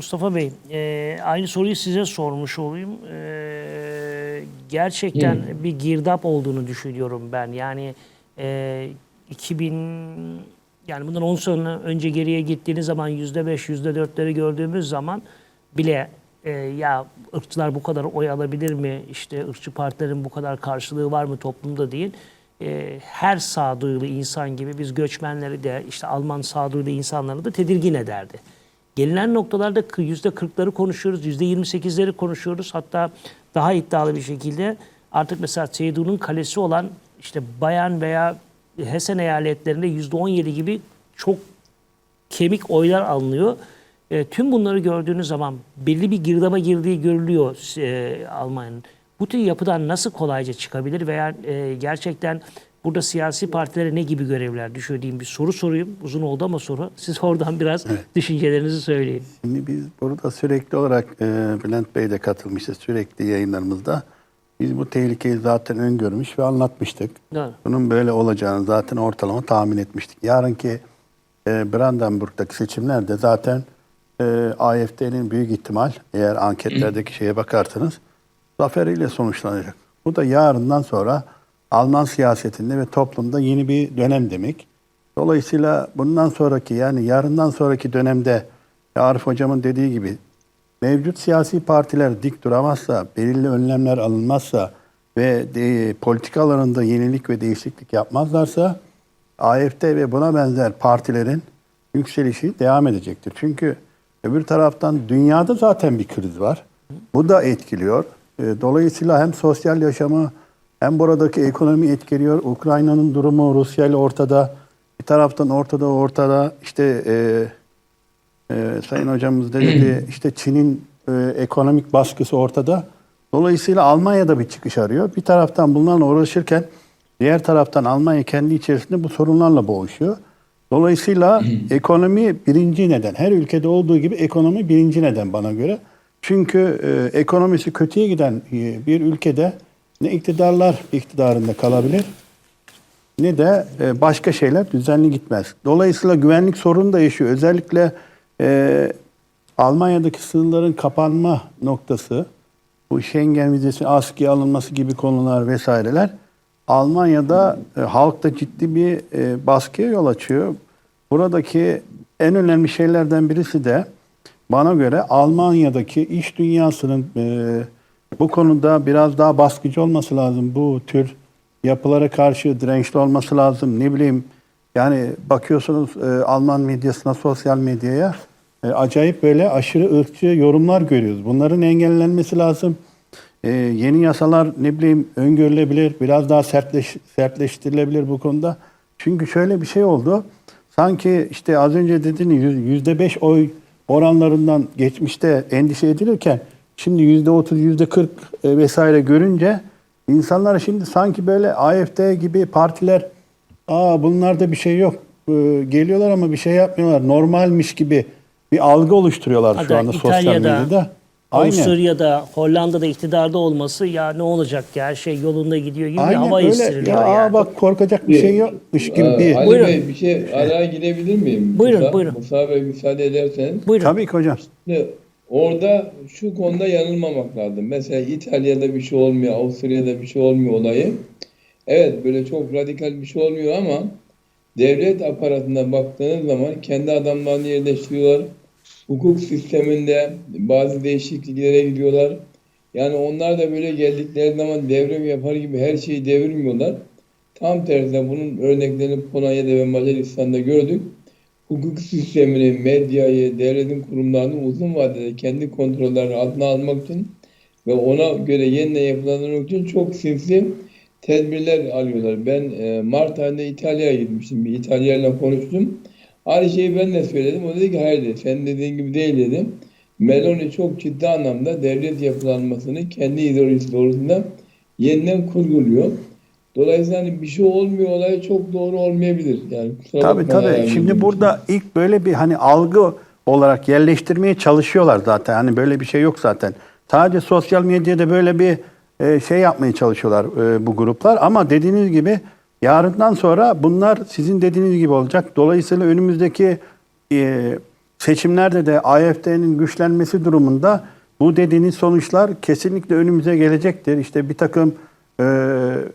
Mustafa Bey, e, aynı soruyu size sormuş olayım. E, gerçekten bir girdap olduğunu düşünüyorum ben. Yani e, 2000 yani bundan 10 sene önce geriye gittiğiniz zaman yüzde beş, yüzde dörtleri gördüğümüz zaman bile e, ya ırkçılar bu kadar oy alabilir mi? İşte ırkçı partilerin bu kadar karşılığı var mı toplumda değil. E, her sağduyulu insan gibi biz göçmenleri de işte Alman sağduyulu insanları da tedirgin ederdi. Gelinen noktalarda kı- yüzde kırkları konuşuyoruz, yüzde yirmi sekizleri konuşuyoruz. Hatta daha iddialı bir şekilde artık mesela Seydu'nun kalesi olan işte Bayan veya Hessen eyaletlerinde yüzde on yedi gibi çok kemik oylar alınıyor. E, tüm bunları gördüğünüz zaman belli bir girdaba girdiği görülüyor e, Almanya'nın. Bu tür yapıdan nasıl kolayca çıkabilir veya e, gerçekten burada siyasi partilere ne gibi görevler düşüyor diyeyim bir soru sorayım. Uzun oldu ama soru. Siz oradan biraz düşüncelerinizi söyleyin. Şimdi biz burada sürekli olarak e, Bülent Bey de katılmıştı sürekli yayınlarımızda. Biz bu tehlikeyi zaten öngörmüş ve anlatmıştık. Doğru. Bunun böyle olacağını zaten ortalama tahmin etmiştik. Yarınki e, Brandenburg'daki seçimlerde zaten e, AFD'nin büyük ihtimal eğer anketlerdeki şeye bakarsanız zaferiyle sonuçlanacak. Bu da yarından sonra Alman siyasetinde ve toplumda yeni bir dönem demek. Dolayısıyla bundan sonraki yani yarından sonraki dönemde Arif Hocam'ın dediği gibi mevcut siyasi partiler dik duramazsa, belirli önlemler alınmazsa ve de, politikalarında yenilik ve değişiklik yapmazlarsa AFD ve buna benzer partilerin yükselişi devam edecektir. Çünkü öbür taraftan dünyada zaten bir kriz var. Bu da etkiliyor. E, Dolayısıyla hem sosyal yaşamı hem buradaki ekonomi etkiliyor. Ukrayna'nın durumu Rusya ile ortada. Bir taraftan ortada ortada işte e, ee, Sayın hocamız da dedi işte Çin'in e, ekonomik baskısı ortada. Dolayısıyla Almanya'da bir çıkış arıyor. Bir taraftan bunlarla uğraşırken diğer taraftan Almanya kendi içerisinde bu sorunlarla boğuşuyor. Dolayısıyla ekonomi birinci neden. Her ülkede olduğu gibi ekonomi birinci neden bana göre. Çünkü e, ekonomisi kötüye giden e, bir ülkede ne iktidarlar iktidarında kalabilir ne de e, başka şeyler düzenli gitmez. Dolayısıyla güvenlik sorunu da yaşıyor. Özellikle e, Almanya'daki sınırların kapanma noktası, bu Schengen vizesi askıya alınması gibi konular vesaireler Almanya'da e, halkta ciddi bir e, baskıya yol açıyor. Buradaki en önemli şeylerden birisi de bana göre Almanya'daki iş dünyasının e, bu konuda biraz daha baskıcı olması lazım. Bu tür yapılara karşı dirençli olması lazım. Ne bileyim yani bakıyorsunuz e, Alman medyasına, sosyal medyaya e, acayip böyle aşırı ırkçı yorumlar görüyoruz. Bunların engellenmesi lazım. E, yeni yasalar ne bileyim öngörülebilir, biraz daha sertleş, sertleştirilebilir bu konuda. Çünkü şöyle bir şey oldu. Sanki işte az önce dediğiniz yüzde beş oy oranlarından geçmişte endişe edilirken şimdi yüzde otuz, yüzde kırk e, vesaire görünce insanlar şimdi sanki böyle AFD gibi partiler aa bunlarda bir şey yok e, geliyorlar ama bir şey yapmıyorlar normalmiş gibi bir algı oluşturuyorlar şu Hatta anda sosyal İtalya'da, medyada. Aynen. Avusturya'da, Hollanda'da iktidarda olması ya ne olacak ya her şey yolunda gidiyor gibi bir Aynen hava öyle. Ya, aa yani. bak korkacak bir şey yokmuş gibi Aa, bir. Ali Buyurun. Bey bir şey araya girebilir miyim? Buyurun, Musa, buyurun. Musa Bey müsaade ederseniz. Buyurun. Tabii ki hocam. Şimdi orada şu konuda yanılmamak lazım. Mesela İtalya'da bir şey olmuyor, Avusturya'da bir şey olmuyor olayı. Evet böyle çok radikal bir şey olmuyor ama devlet aparatına baktığınız zaman kendi adamlarını yerleştiriyorlar. Hukuk sisteminde bazı değişikliklere gidiyorlar. Yani onlar da böyle geldikleri zaman devrim yapar gibi her şeyi devirmiyorlar. Tam tersine bunun örneklerini Polonya'da ve Macaristan'da gördük. Hukuk sistemini, medyayı, devletin kurumlarını uzun vadede kendi kontrolleri altına almak için ve ona göre yeniden yapılandırmak için çok sinsi tedbirler alıyorlar. Ben e, Mart ayında İtalya'ya gitmiştim. Bir İtalyanla konuştum. Aynı şeyi ben de söyledim. O dedi ki hayır dedi. Sen dediğin gibi değil dedim. Meloni çok ciddi anlamda devlet yapılanmasını kendi ideolojisi doğrultusunda yeniden kurguluyor. Dolayısıyla hani bir şey olmuyor olay çok doğru olmayabilir. Yani Tabii tabii. yani Şimdi burada ilk böyle bir hani algı olarak yerleştirmeye çalışıyorlar zaten. Hani böyle bir şey yok zaten. Sadece sosyal medyada böyle bir e, şey yapmaya çalışıyorlar e, bu gruplar. Ama dediğiniz gibi yarından sonra bunlar sizin dediğiniz gibi olacak. Dolayısıyla önümüzdeki e, seçimlerde de AFD'nin güçlenmesi durumunda bu dediğiniz sonuçlar kesinlikle önümüze gelecektir. İşte bir takım e,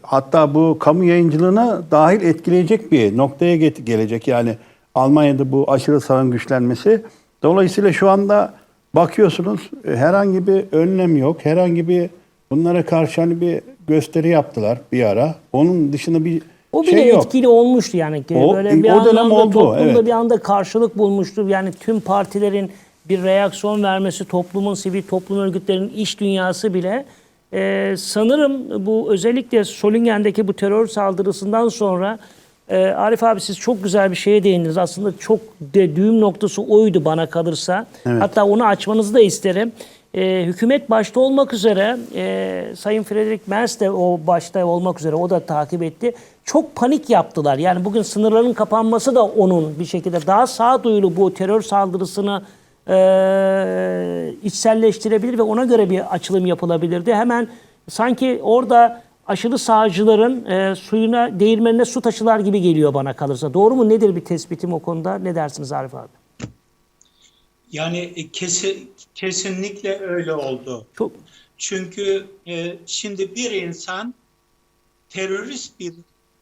hatta bu kamu yayıncılığına dahil etkileyecek bir noktaya gelecek. Yani Almanya'da bu aşırı sağın güçlenmesi. Dolayısıyla şu anda bakıyorsunuz e, herhangi bir önlem yok. Herhangi bir bunlara karşı hani bir gösteri yaptılar bir ara. Onun dışında bir O bile şey yok. etkili olmuştu yani. O- Böyle bir o dönem oldu, toplumda evet. bir anda karşılık bulmuştu. Yani tüm partilerin bir reaksiyon vermesi, toplumun, sivil toplum örgütlerinin iş dünyası bile e, sanırım bu özellikle Solingen'deki bu terör saldırısından sonra e, Arif abi siz çok güzel bir şeye değindiniz. Aslında çok de düğüm noktası oydu bana kalırsa. Hatta onu açmanızı da isterim. E, hükümet başta olmak üzere e, Sayın Frederick Merz de o başta olmak üzere o da takip etti. Çok panik yaptılar. Yani bugün sınırların kapanması da onun bir şekilde daha sağduyulu bu terör saldırısını e, içselleştirebilir ve ona göre bir açılım yapılabilirdi. Hemen sanki orada aşırı sağcıların e, suyuna, değirmenine su taşılar gibi geliyor bana kalırsa. Doğru mu? Nedir bir tespitim o konuda? Ne dersiniz Arif abi? Yani e, kesi, kesinlikle öyle oldu. Çok Çünkü e, şimdi bir insan terörist bir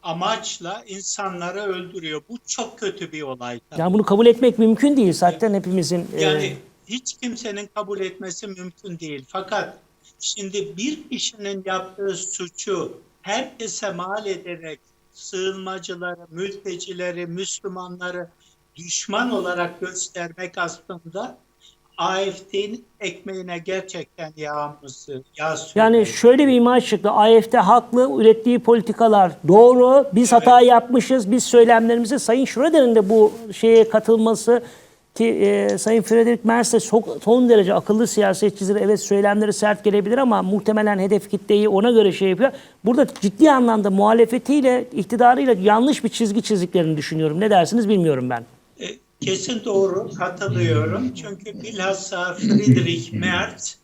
amaçla insanları öldürüyor. Bu çok kötü bir olay. tabii. yani bunu kabul etmek mümkün değil. Zaten hepimizin e, Yani hiç kimsenin kabul etmesi mümkün değil. Fakat şimdi bir kişinin yaptığı suçu herkese mal ederek sığınmacıları, mültecileri, Müslümanları düşman olarak göstermek aslında AFD'nin ekmeğine gerçekten yağması, yağ. Yani şöyle bir imaj çıktı. AFD haklı, ürettiği politikalar doğru. Biz hata yapmışız. Biz söylemlerimizi Sayın Schröder'in de bu şeye katılması ki e, Sayın Friedrich Merz de son derece akıllı siyasetçidir. Evet söylemleri sert gelebilir ama muhtemelen hedef kitleyi ona göre şey yapıyor. Burada ciddi anlamda muhalefetiyle, iktidarıyla yanlış bir çizgi çizdiklerini düşünüyorum. Ne dersiniz bilmiyorum ben. Kesin doğru, katılıyorum. Çünkü bilhassa Friedrich Merz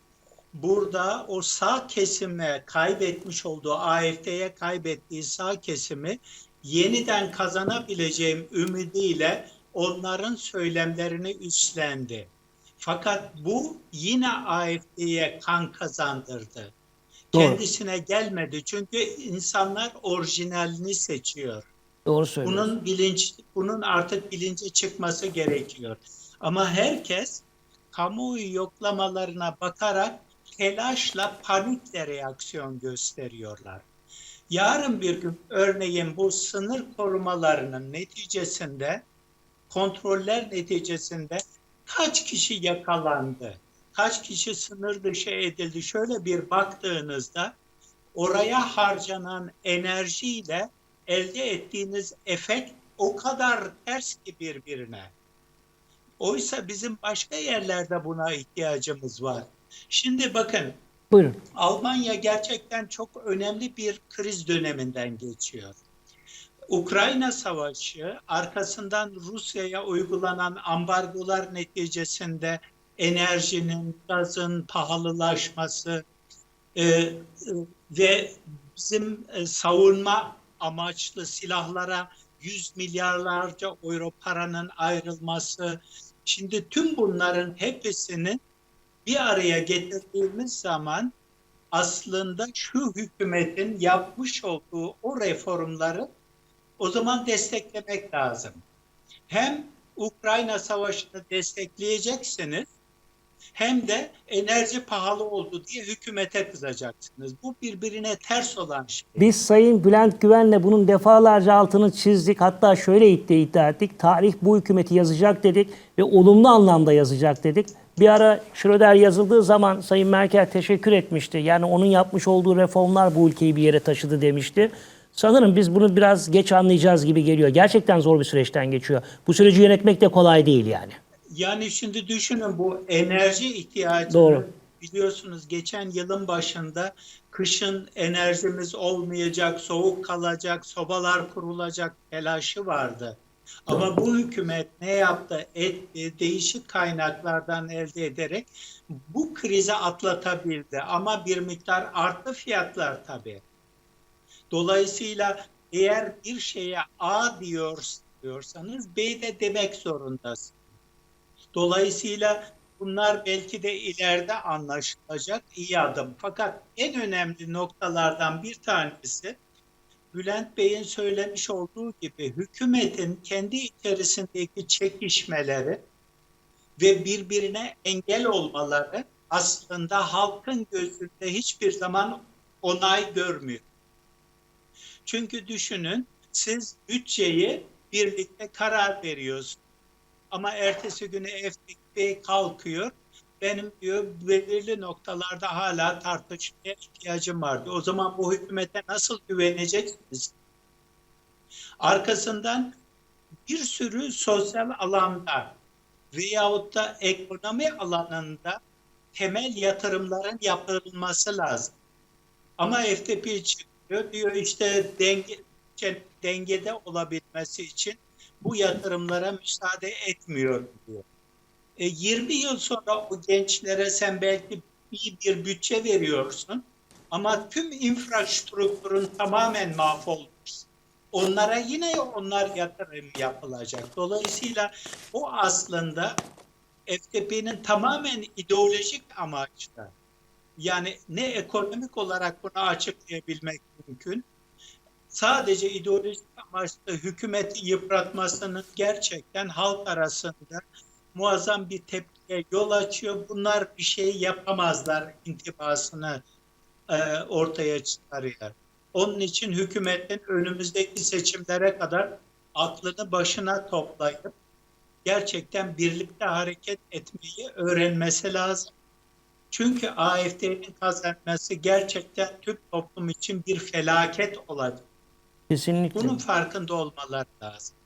burada o sağ kesime kaybetmiş olduğu, AFD'ye kaybettiği sağ kesimi yeniden kazanabileceğim ümidiyle onların söylemlerini üstlendi. Fakat bu yine AFD'ye kan kazandırdı. Doğru. Kendisine gelmedi çünkü insanlar orijinalini seçiyor. Doğru söylüyorsunuz. Bunun bilinç, bunun artık bilince çıkması gerekiyor. Ama herkes kamuoyu yoklamalarına bakarak telaşla, panikle reaksiyon gösteriyorlar. Yarın bir gün örneğin bu sınır korumalarının neticesinde, kontroller neticesinde kaç kişi yakalandı? Kaç kişi sınır dışı edildi? Şöyle bir baktığınızda oraya harcanan enerjiyle elde ettiğiniz efekt o kadar ters ki birbirine. Oysa bizim başka yerlerde buna ihtiyacımız var. Şimdi bakın Buyurun. Almanya gerçekten çok önemli bir kriz döneminden geçiyor. Ukrayna Savaşı arkasından Rusya'ya uygulanan ambargolar neticesinde enerjinin, gazın pahalılaşması e, e, ve bizim e, savunma amaçlı silahlara yüz milyarlarca euro paranın ayrılması. Şimdi tüm bunların hepsini bir araya getirdiğimiz zaman aslında şu hükümetin yapmış olduğu o reformları o zaman desteklemek lazım. Hem Ukrayna Savaşı'nı destekleyeceksiniz hem de enerji pahalı oldu diye hükümete kızacaksınız. Bu birbirine ters olan şey. Biz Sayın Bülent Güven'le bunun defalarca altını çizdik. Hatta şöyle iddia, iddia ettik. Tarih bu hükümeti yazacak dedik ve olumlu anlamda yazacak dedik. Bir ara Schröder yazıldığı zaman Sayın Merkel teşekkür etmişti. Yani onun yapmış olduğu reformlar bu ülkeyi bir yere taşıdı demişti. Sanırım biz bunu biraz geç anlayacağız gibi geliyor. Gerçekten zor bir süreçten geçiyor. Bu süreci yönetmek de kolay değil yani. Yani şimdi düşünün bu enerji ihtiyacını Doğru. biliyorsunuz geçen yılın başında kışın enerjimiz olmayacak, soğuk kalacak, sobalar kurulacak telaşı vardı. Ama bu hükümet ne yaptı? Etti, değişik kaynaklardan elde ederek bu krizi atlatabildi. Ama bir miktar arttı fiyatlar tabii. Dolayısıyla eğer bir şeye A diyor, diyorsanız B de demek zorundasınız. Dolayısıyla bunlar belki de ileride anlaşılacak iyi adım. Fakat en önemli noktalardan bir tanesi Bülent Bey'in söylemiş olduğu gibi hükümetin kendi içerisindeki çekişmeleri ve birbirine engel olmaları aslında halkın gözünde hiçbir zaman onay görmüyor. Çünkü düşünün siz bütçeyi birlikte karar veriyorsunuz. Ama ertesi günü FDP kalkıyor. Benim diyor belirli noktalarda hala tartışmaya ihtiyacım var diyor. O zaman bu hükümete nasıl güveneceksiniz? Arkasından bir sürü sosyal alanda veyahut da ekonomi alanında temel yatırımların yapılması lazım. Ama FTP çıkıyor diyor işte denge, dengede olabilmesi için bu yatırımlara müsaade etmiyor diyor. E, 20 yıl sonra o gençlere sen belki iyi bir bütçe veriyorsun ama tüm infrastruktürün tamamen mahvolmuş. Onlara yine onlar yatırım yapılacak. Dolayısıyla bu aslında FTP'nin tamamen ideolojik amaçta. Yani ne ekonomik olarak bunu açıklayabilmek mümkün. Sadece ideolojik amaçlı hükümeti yıpratmasının gerçekten halk arasında muazzam bir tepkiye yol açıyor. Bunlar bir şey yapamazlar intibasını e, ortaya çıkarıyor. Onun için hükümetin önümüzdeki seçimlere kadar aklını başına toplayıp gerçekten birlikte hareket etmeyi öğrenmesi lazım. Çünkü AFD'nin kazanması gerçekten tüm toplum için bir felaket olacak. Kesinlikle. Bunun farkında olmaları lazım.